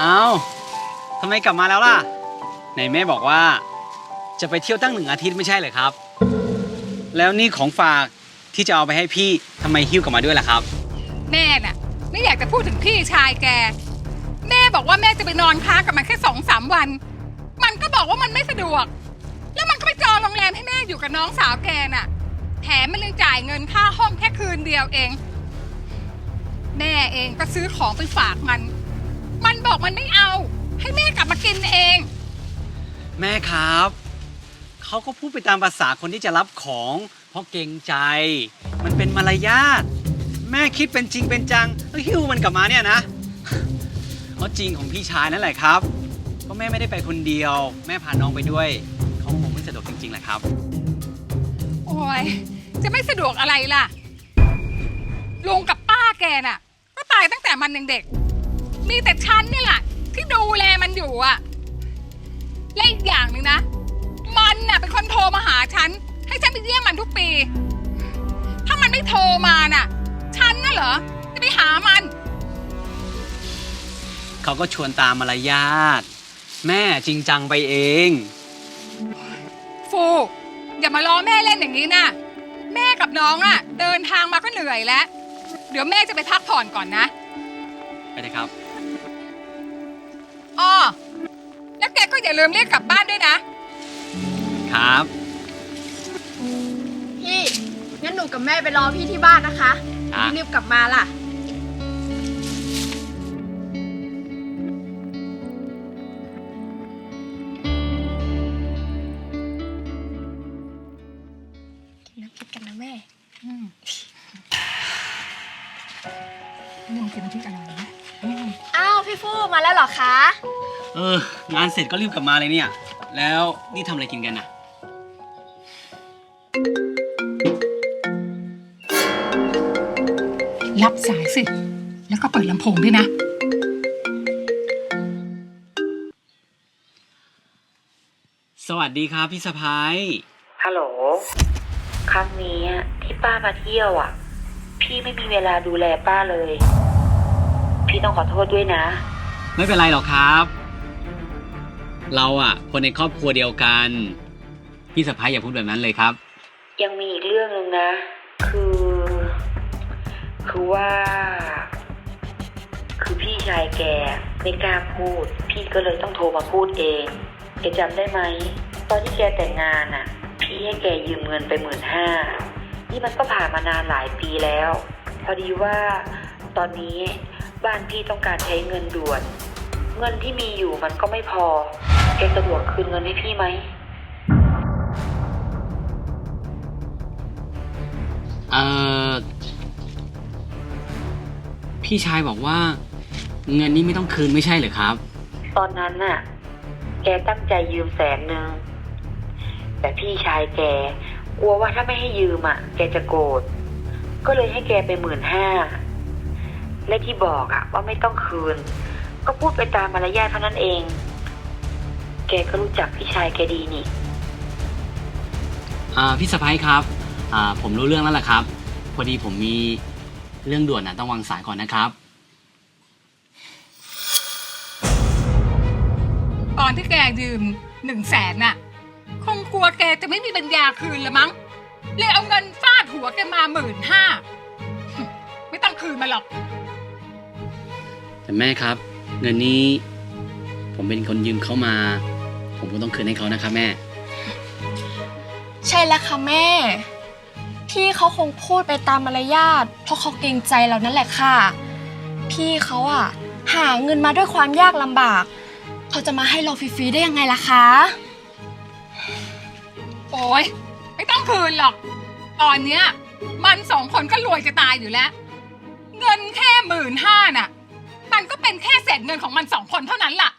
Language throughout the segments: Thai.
เอาทำไมกลับมาแล้วล่ะ ไหนแม่บอกว่า จะไปเที่ยวตั้งหนึ่งอาทิตย์ไม่ใช่เหรอครับ แล้วนี่ของฝากที่จะเอาไปให้พี่ทำไมหิ้วกลับมาด้วยล่ะครับ แม่น่ะ ไม่อยากจะพูดถึงพี่ชายแก แม่บอกว่าแม่จะไปนอนค้างกับมันแค่สองสามวัน มันก็บอกว่ามันไม่สะดวก แล้วมันก็ไปจองโรงแรมให้แม่อยู่กับน้องสาวแกน่ะ แถมมันยังจ่ายเงินค่าห้องแค่คืนเดียวเอง แม่เองก็ซื้อของไปฝากมัน มันบอกมันไม่เอา ให้แม่กลับมากินเอง แม่ครับ เขาก็พูดไปตามภาษาคนที่จะรับของ เพราะเกรงใจ มันเป็นมารยาท แม่คิดเป็นจริงเป็นจังแล้วหิ้วมันกลับมาเนี่ยนะเพราะจริงของพี่ชายนั่นแหละครับเพราะแม่ไม่ได้ไปคนเดียว แม่พาน้องไปด้วย เขาคงไม่สะดวกจริงๆแหละครับ โอ้ย จะไม่สะดวกอะไรล่ะลุงกับป้าแกน่ะ ก็ตายตั้งแต่มันยังเด็ก มีแต่ฉันนี่แหละที่ดูแลมันอยู่อะและอีกอย่างหนึ่งนะ มันน่ะเป็นคนโทรมาหาฉัน ให้ฉันไปเยี่ยมมันทุกปี ถ้ามันไม่โทรมาน่ะ ฉันน่ะเหรอจะไปหามัน เขาก็ชวนตามมารยาทแม่จริงจังไปเอง ฟูอย่ามาล้อแม่เล่นอย่างนี้นะแม่กับน้องอะเดินทางมาก็เหนื่อยแล้ว เดี๋ยวแม่จะไปพักผ่อนก่อนนะ ไปเลยครับอ้อแล้วแกก็อย่าลืมเรียกกลับบ้านด้วยนะ ครับ พี่งั้นหนูกับแม่ไปรอพี่ที่บ้านนะคะอะ รีบกลับมาล่ะ กินน้ำพริกกันนะแม่ อืมนี่มันกินน้ำพริกอร่อยนะ อืมอ้าวพี่ฟู่มาแล้วเหรอคะ เอองานเสร็จก็รีบกลับมาเลยเนี่ย แล้วนี่ทำอะไรกินกันน่ะ รับสายสิ แล้วก็เปิดลำโพงด้วยนะ สวัสดีครับพี่สะพ้ายฮัลโหล ครั้งนี้อะที่ป้ามาเที่ยวอะ พี่ไม่มีเวลาดูแลป้าเลย พี่ต้องขอโทษด้วยนะ ไม่เป็นไรหรอกครับ เราอะ คนในครอบครัวเดียวกัน พี่สะพ้ายอย่าพูดแบบนั้นเลยครับ ยังมีอีกเรื่องหนึ่งนะ คือ คือว่า คือพี่ชายแกไม่กล้าพูด พี่ก็เลยต้องโทรมาพูดเองแกจำได้ไหม ตอนที่แกแต่งงานอะ พี่ให้แกยืมเงินไปหมื่นห้านี่มันก็ผ่านมานานหลายปีแล้ว พอดีว่าตอนนี้ บ้านพี่ต้องการใช้เงินด่วน เงินที่มีอยู่มันก็ไม่พอแกสะดวกคืนเงินให้พี่ไหม เอ่อพี่ชายบอกว่า เงินนี้ไม่ต้องคืนไม่ใช่เหรอครับ ตอนนั้นน่ะ แกตั้งใจยืมแสนหนึ่งแต่พี่ชายแก กลัวว่าถ้าไม่ให้ยืมอะ แกจะโกรธก็เลยให้แกไปหมื่นห้า และที่บอกอะว่าไม่ต้องคืน ก็พูดไปตามมารยาทเท่านั้นเอง แกก็รู้จักพี่ชายแกดีนี่ อ่าพี่สะพ้ายครับอ่าผมรู้เรื่องแล้วล่ะครับ พอดีผมมีเรื่องด่วนนะต้องวางสายก่อนนะครับ ตอนที่แกยืมหนึ่งแสนน่ะ คงกลัวแกจะไม่มีปัญญาคืนละมั้ง เลยเอาเงินฟาดหัวแกมาหมื่นห้า ไม่ต้องคืนมาหรอก แต่แม่ครับ เงินนี้ ผมเป็นคนยืมเขามา ผมก็ต้องคืนให้เขานะครับแม่ ใช่แล้วค่ะแม่ พี่เขาคงพูดไปตามมารยาทเพราะเขาเกรงใจเรานั่นแหละค่ะ พี่เขาอะหาเงินมาด้วยความยากลำบาก เขาจะมาให้เราฟรีๆได้ยังไงล่ะคะ โอ้ยไม่ต้องคืนหรอก ตอนเนี้ย มันสองคนก็รวยจะตายอยู่แล้ว เงินแค่หมื่นห้าน่ะ มันก็เป็นแค่เศษเงินของมันสองคนเท่านั้นล่ะ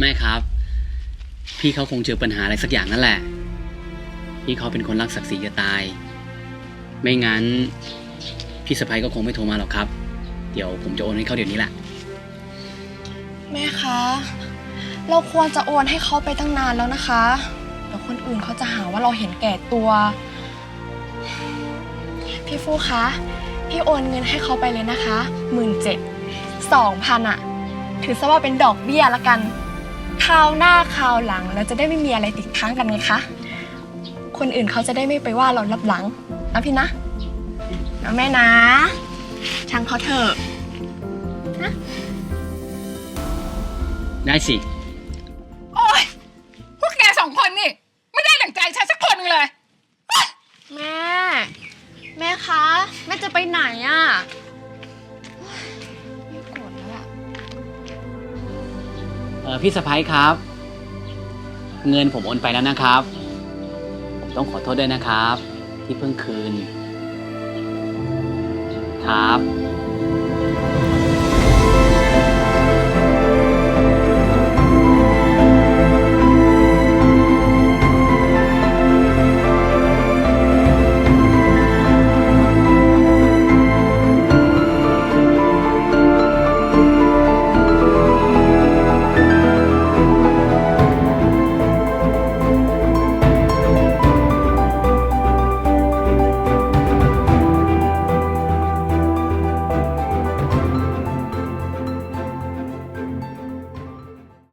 แม่ครับ พี่เขาคงเจอปัญหาอะไรสักอย่างนั่นแหละ พี่เขาเป็นคนรักศักดิ์ศรีจะตาย ไม่งั้น พี่สะพ้ายก็คงไม่โทรมาหรอกครับ เดี๋ยวผมจะโอนให้เขาเดี๋ยวนี้แหละ แม่คะ เราควรจะโอนให้เขาไปตั้งนานแล้วนะคะเดี๋ยวคนอื่นเขาจะหาว่าเราเห็นแก่ตัว พี่ฟูคะ พี่โอนเงินให้เขาไปเลยนะคะหมื่นเจ็ดสองพันอะถือซะว่าเป็นดอกเบี้ยละกันคราวหน้าคราวหลังเราจะได้ไม่มีอะไรติดค้างกันไงคะ คนอื่นเขาจะได้ไม่ไปว่าเรารับหลังนะพี่นะนะแม่นะ ช่างเขาเถอะได้สิ อพี่สะพ้ายครับ เงินผมโอนไปแล้วนะครับ ผมต้องขอโทษด้วยนะครับ ที่เพิ่งคืน ครับ